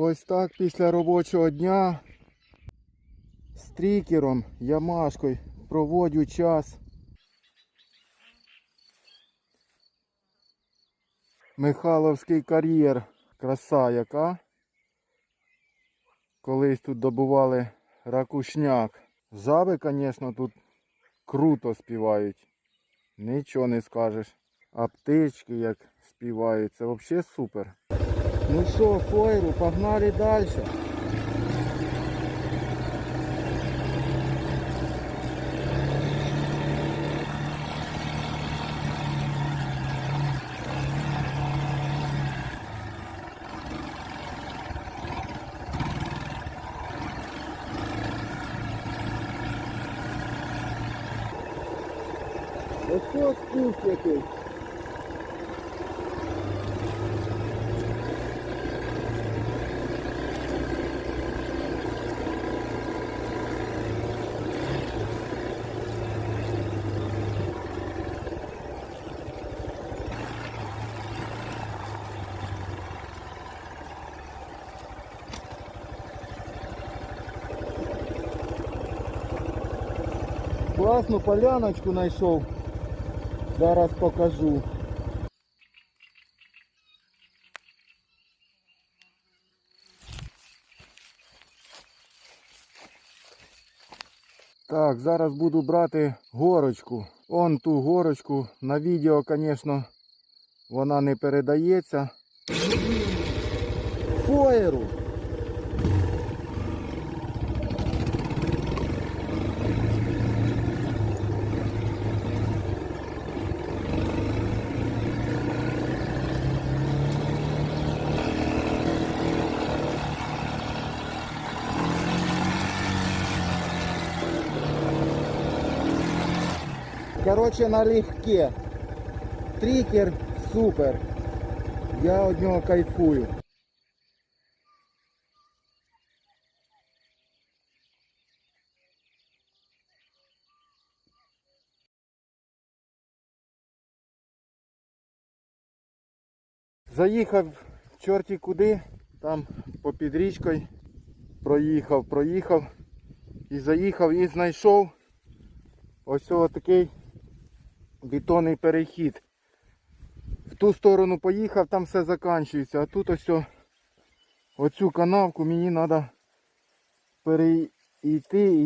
Ось так після робочого дня з трікером, ямашкою проводжу час. Михайловський кар'єр. Краса яка. Колись тут добували ракушняк. Жаби, звісно, тут круто співають. Нічого не скажеш. А птички як співають, це взагалі супер. Ну що, фойру, погнали далі. Ось спуск якийсь. Класну поляночку знайшов. Зараз покажу. Так, зараз буду брати горочку. Он ту горочку. На відео, звісно, вона не передається. Фоєру. Короче, налегке. Трикер супер. Я від нього кайфую. Заїхав чорті куди, там попід річкою проїхав, проїхав і заїхав і знайшов ось такий бетонний перехід. В ту сторону поїхав, там все закінчується, а тут ось оцю канавку мені треба перейти.